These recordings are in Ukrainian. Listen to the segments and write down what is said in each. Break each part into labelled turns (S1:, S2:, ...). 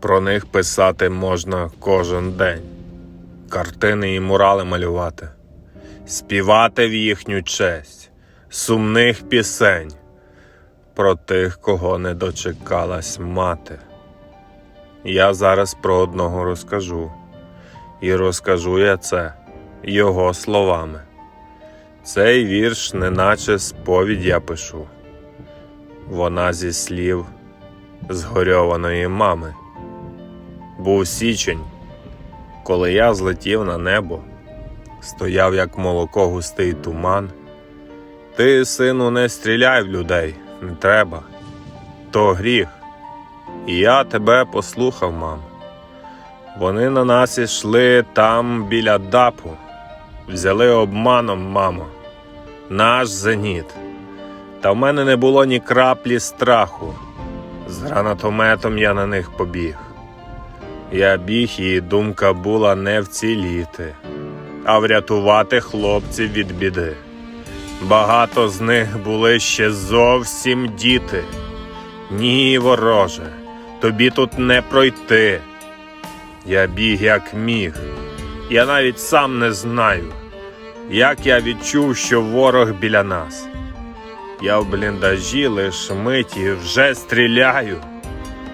S1: Про них писати можна кожен день, картини і мурали малювати, співати в їхню честь, сумних пісень про тих, кого не дочекалась мати. Я зараз про одного розкажу, і розкажу я це його словами. Цей вірш, неначе сповідь я пишу. Вона зі слів згорьованої мами. Був січень, коли я злетів на небо, стояв, як молоко густий туман. Ти, сину, не стріляй в людей, не треба, то гріх. І я тебе послухав, мам. Вони на нас ішли там біля дапу, взяли обманом, мамо, наш зеніт. Та в мене не було ні краплі страху. З гранатометом я на них побіг. Я біг, і думка була не вціліти, а врятувати хлопців від біди. Багато з них були ще зовсім діти. Ні, вороже, тобі тут не пройти. Я біг як міг. Я навіть сам не знаю, як я відчув, що ворог біля нас. Я в бліндажі лиш миті вже стріляю.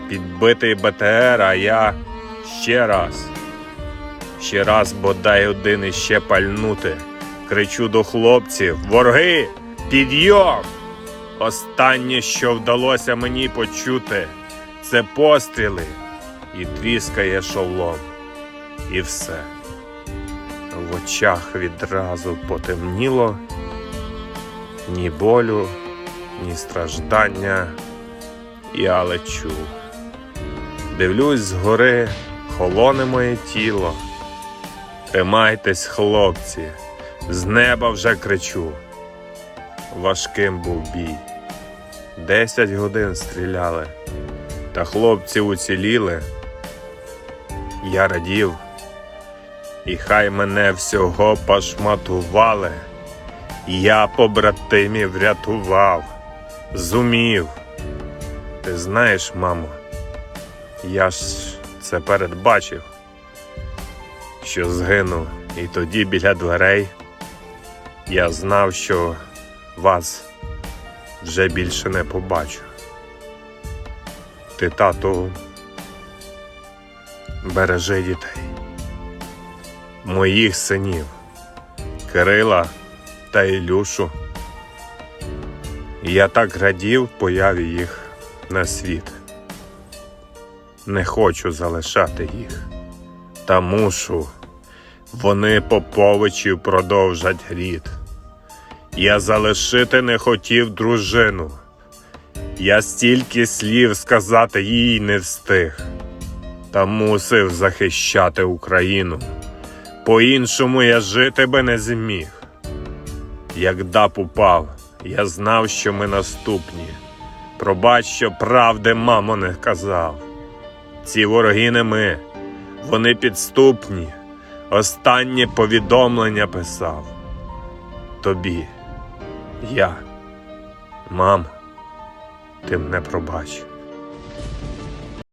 S1: Підбитий БТР, а я ще раз. Ще раз бодай один іще пальнути. Кричу до хлопців: Ворги! Підйом! Останнє, що вдалося мені почути, це постріли і тріскає шолом. І все. В очах відразу потемніло ні болю, ні страждання. Я лечу. Дивлюсь згори, холоне моє тіло. Тримайтесь, хлопці, з неба вже кричу. Важким був бій. Десять годин стріляли, та хлопці уціліли. Я радів, і хай мене всього пошматували. Я побратимів врятував, зумів. Ти знаєш, мамо, я ж це передбачив, що згину, і тоді біля дверей я знав, що вас вже більше не побачу. Ти, тату, бережи дітей, моїх синів, Кирила та Ілюшу. Я так радів появі їх на світ. Не хочу залишати їх, та мушу. Вони Поповичів продовжать рід. Я залишити не хотів дружину. Я стільки слів сказати їй не встиг, та мусив захищати Україну. По-іншому я жити би не зміг. Як дап упав, я знав, що ми наступні. Пробач, що правди, мамо, не казав. Ці вороги не ми, вони підступні. Останнє повідомлення писав. Тобі, я, мамо, ти мене пробач.